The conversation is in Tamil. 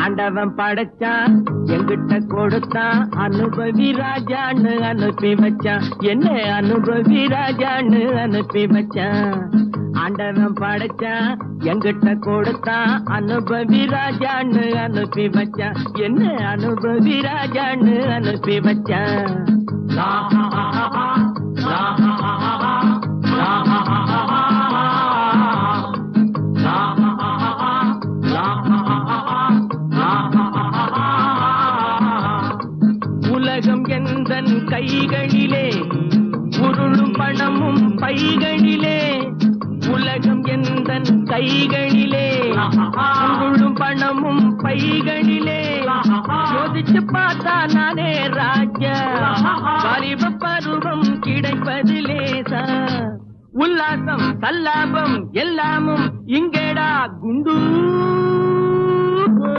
ஆண்டவன் படைச்சான் எங்கிட்ட கொடுத்தான் அனுபவி ராஜான்னு அனுப்பி வச்சான் என்ன அனுபவி ராஜான்னு அனுப்பி வச்சான் ஆண்டவன் படைச்சான் எங்கிட்ட கொடுத்தான் அனுபவி ராஜான்னு அனுப்பி வச்சான் என்ன அனுபவி ராஜான்னு அனுப்பி வச்சான் உலகம் எந்தன் கைகளிலே? உருளும் பணமும் பைகளிலே. உலகம் எந்தன் கைகளிலே? உருளும் பணமும் பைகளிலே. யோசிச்சு பார்த்தா நானே ராஜா. வாலிப பருவம் கிடைப்பதிலே உல்லாசம் சல்லாபம் எல்லாமும் இங்கேடா குண்டு